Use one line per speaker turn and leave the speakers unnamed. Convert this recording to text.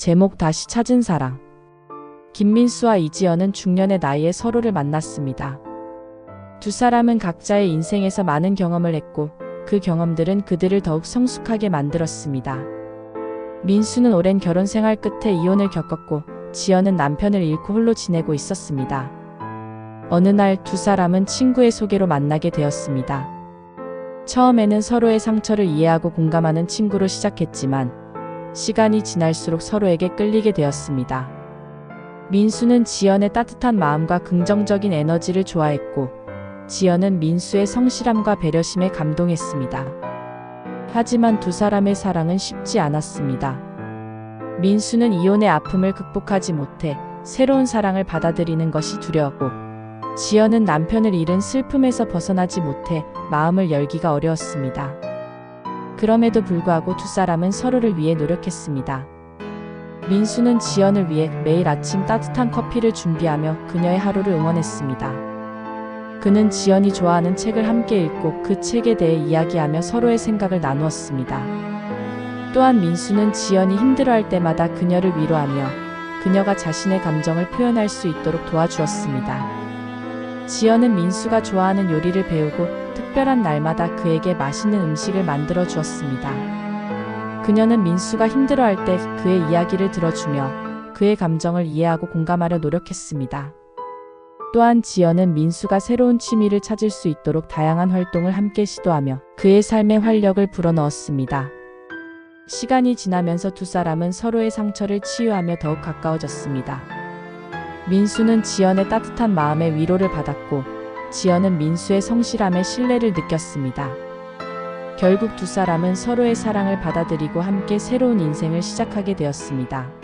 제목 다시 찾은 사랑. 김민수와 이지연은 중년의 나이에 서로를 만났습니다. 두 사람은 각자의 인생에서 많은 경험을 했고 그 경험들은 그들을 더욱 성숙하게 만들었습니다. 민수는 오랜 결혼 생활 끝에 이혼을 겪었고 지연은 남편을 잃고 홀로 지내고 있었습니다. 어느 날 두 사람은 친구의 소개로 만나게 되었습니다. 처음에는 서로의 상처를 이해하고 공감하는 친구로 시작했지만 시간이 지날수록 서로에게 끌리게 되었습니다. 민수는 지연의 따뜻한 마음과 긍정적인 에너지를 좋아했고 지연은 민수의 성실함과 배려심에 감동했습니다. 하지만 두 사람의 사랑은 쉽지 않았습니다. 민수는 이혼의 아픔을 극복하지 못해 새로운 사랑을 받아들이는 것이 두려웠고 지연은 남편을 잃은 슬픔에서 벗어나지 못해 마음을 열기가 어려웠습니다. 그럼에도 불구하고 두 사람은 서로를 위해 노력했습니다. 민수는 지연을 위해 매일 아침 따뜻한 커피를 준비하며 그녀의 하루를 응원했습니다. 그는 지연이 좋아하는 책을 함께 읽고 그 책에 대해 이야기하며 서로의 생각을 나누었습니다. 또한 민수는 지연이 힘들어할 때마다 그녀를 위로하며 그녀가 자신의 감정을 표현할 수 있도록 도와주었습니다. 지연은 민수가 좋아하는 요리를 배우고 특별한 날마다 그에게 맛있는 음식을 만들어 주었습니다. 그녀는 민수가 힘들어할 때 그의 이야기를 들어주며 그의 감정을 이해하고 공감하려 노력했습니다. 또한 지연은 민수가 새로운 취미를 찾을 수 있도록 다양한 활동을 함께 시도하며 그의 삶에 활력을 불어넣었습니다. 시간이 지나면서 두 사람은 서로의 상처를 치유하며 더욱 가까워졌습니다. 민수는 지연의 따뜻한 마음에 위로를 받았고 지연은 민수의 성실함에 신뢰를 느꼈습니다. 결국 두 사람은 서로의 사랑을 받아들이고 함께 새로운 인생을 시작하게 되었습니다.